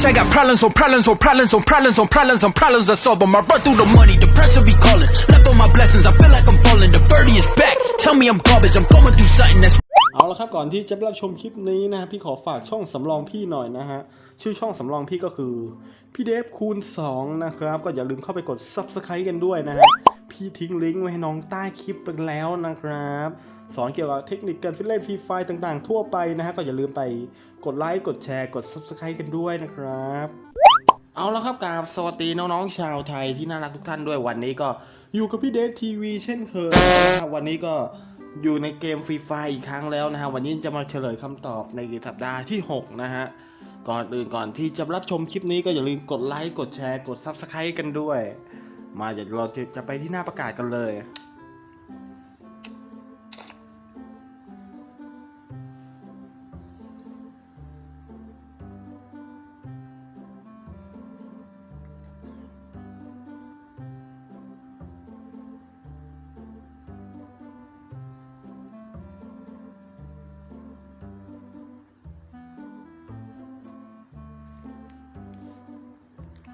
Bitch, I got problems on problems on problems on problems on problems on problems I solve them. I run through the money, the pressure be calling. Left on my blessings, I feel like I'm falling. The birdie is back. Tell me I'm garbage, I'm going through something that's เอาละครับก่อนที่จะรับชมคลิปนี้นะพี่ขอฝากช่องสำรองพี่หน่อยนะฮะชื่อช่องสำรองพี่ก็คือ พี่เดฟคูณ 2 นะครับ ก็อย่าลืมเข้าไปกด Subscribe กันด้วยนะฮะพี่ทิ้งลิงก์ไว้ให้น้องใต้คลิปไปแล้วนะครับ สอนเกี่ยวกับเทคนิคการเล่นฟรีไฟต่างๆ ทั่วไปนะฮะก็อย่าลืมไปกดไลค์กดแชร์กด Subscribe กันด้วยนะครับเอาละครับกราบสวัสดีน้องๆชาวไทยที่น่ารักทุกท่านด้วยวันนี้ก็อยู่กับพี่เดฟทีวีเช่นเคยนะวันนี้ก็ อยู่ในเกมฟรีไฟอีกครั้งแล้วนะฮะ วันนี้จะมาเฉลยคำตอบในสัปดาห์ที่ 6 นะฮะ ก่อนอื่นก่อนที่จะรับชมคลิปนี้ก็อย่าลืมกดไลค์ กดแชร์ กด Subscribe กันด้วย มาเดี๋ยวเราจะจะไปที่หน้าประกาศกันเลย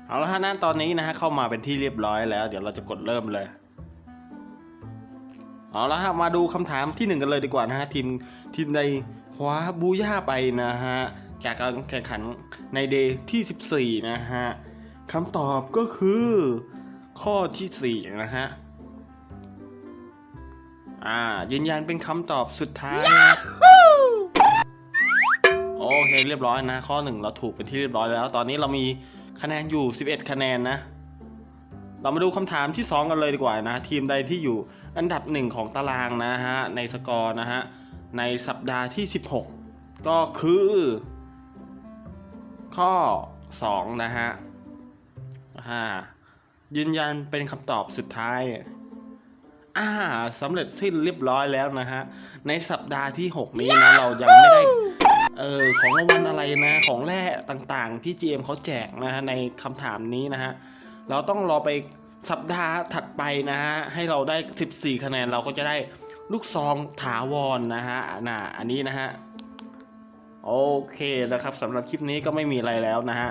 เอาละฮะนั่นตอนนี้นะฮะเข้ามาเป็นที่เรียบร้อยแล้ว เดี๋ยวเราจะกดเริ่มเลยเอาละฮะมาดูคำถามที่หนึ่งกันเลยดีกว่านะฮะทีมทีมใดคว้าบูย่าไปนะฮะจากการแข่งขันในเดย์ที่ 14 นะฮะคำตอบก็คือข้อที่ 4 นะฮะอ่ายืนยันเป็นคำตอบสุดท้ายนะโอเคเรียบร้อยนะ ข้อหนึ่งเราถูกเป็นที่เรียบร้อยแล้ว ตอนนี้เรามี คะแนนอยู่ 11 คะแนนนะ เรามาดูคำถามที่ 2 กันเลยดีกว่านะ ทีมใดที่อยู่อันดับ 1 ของตารางนะฮะ ในสกอร์นะฮะ ในสัปดาห์ที่ 16 ก็คือ ข้อ 2 นะฮะอ่ายืนยันเป็นคำตอบสุดท้ายอ่าสำเร็จสิ้นเรียบร้อยแล้วนะฮะ ในสัปดาห์ที่ 6 นี้นะ เรายังไม่ได้ เออของรางวัลอะไรนะ ของแร่ต่างๆ ที่ GM เขาแจกนะฮะในคำถามนี้นะฮะเราต้องรอไปสัปดาห์ถัดไปนะฮะให้เราได้ 14 คะแนนเราก็จะได้ลูกซองถาวรนนะฮะน่ะอันนี้นะฮะโอเคนะครับสำหรับคลิปนี้ก็ไม่มีอะไรแล้วนะฮะ